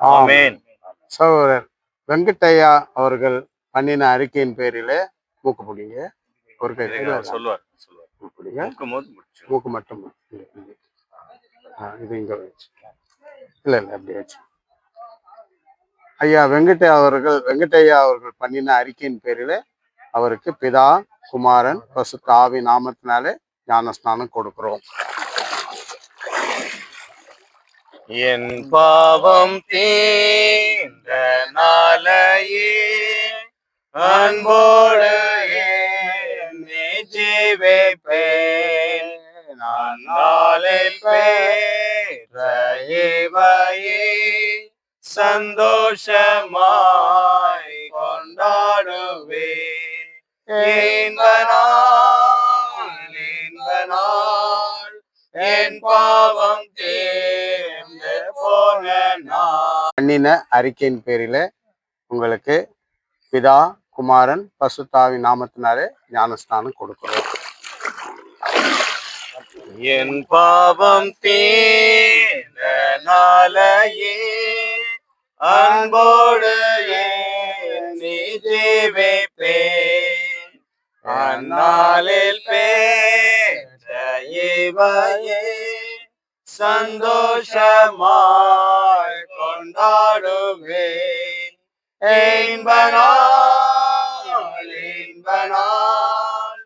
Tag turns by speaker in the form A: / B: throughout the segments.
A: ஆம்.
B: ஆமென்.
A: சகோதரர் வெங்கட்டையா அவர்கள் பண்ணின அறிக்கையின் பேரிலே மூக்கு பிடிங்க. ஒரு கை
B: சொல்லுவார்
A: மூக்கு மட்டும் இது இங்க இல்ல இல்ல அப்படி வச்சு ஐயா வெங்கட்டையா அவர்கள் வெங்கட்டையா அவர்கள் பண்ணின அறிக்கையின் பேரிலே அவருக்கு பிதா குமாரன் பசுத்த ஆவி நாமத்தினாலே ஞானஸ்நானம் கொடுக்கிறோம்.
B: என் பாவம் தீந்த நாளையே அன்போடு என்னை ஜீவிப்பேன் நான் நாளில் பேரையே சந்தோஷமாய் கொண்டாடுவேன். இன்ப நாள், என் பாவம் தீர்ந்து
A: பண்ணின அறிக்கையின் பேரிலே உங்களுக்கு பிதா குமாரன் பசுத்தாவி நாமத்தினாரே ஞானஸ்நானம் கொடுக்கிறோம்.
B: என் பாவம் தீர்ந்த அன்போடு என்னை ஜீவிப்பேன் அந்நாளில் பேற்ற சந்தோஷமாய் கொண்டாடுவே இன்ப நாள்,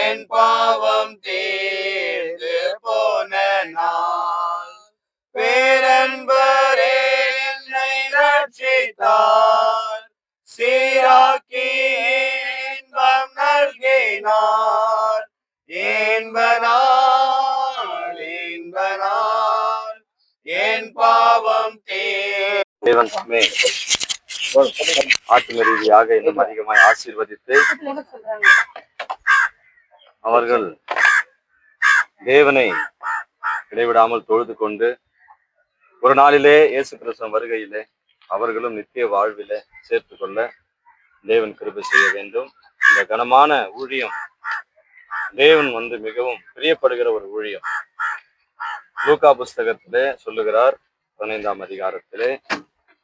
B: என் பாவம் தீர்ந்து போன நாள். பேரன்பரே என்னை ரட்சித்தார். சீராக்கி இன்பம் நல்கினார். இன்ப என் பாவம் தேவன்மே ஆத்ம ரீதியாக இன்னும் அதிகமாய் ஆசீர்வதித்து அவர்கள் தேவனை இடைவிடாமல் தொழுது கொண்டு ஒரு நாளிலே இயேசு கிறிஸ்தவன் வருகையிலே அவர்களும் நித்திய வாழ்விலே சேர்த்து கொள்ள தேவன் கிருபை செய்ய வேண்டும். இந்த கனமான ஊழியம் தேவன் வந்து மிகவும் பிரியப்படுகிற ஒரு ஊழியம். லூகா புஸ்தகத்திலே சொல்லுகிறார் பதினைந்தாம் அதிகாரத்திலே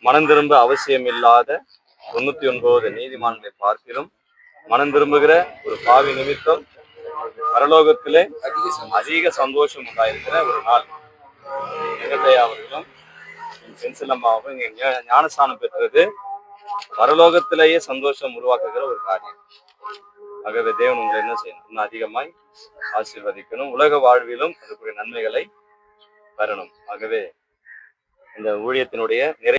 B: மனம் திரும்ப அவசியம் இல்லாத தொண்ணூத்தி ஒன்பது நீதிமான்களை பார்க்கிலும் மனம் திரும்புகிற ஒரு பாவி நிமித்தம் பரலோகத்திலே அதிக சந்தோஷம் உண்டாயிருக்கிற ஒரு நாள். வெங்கட்டையா அவர்களும் சென்சிலம்மாவும் இங்க ஞானஸ்தானம் பெற்றது பரலோகத்திலேயே சந்தோஷம் உருவாக்குகிற ஒரு காரியம். ஆகவே தேவன் உங்களை என்ன செய்யணும்? இன்னும் அதிகமாய் ஆசீர்வதிக்கணும். உலக வாழ்விலும் அதுக்குரிய நன்மைகளை வரணும். ஆகவே இந்த ஊழியத்தினுடைய நிறை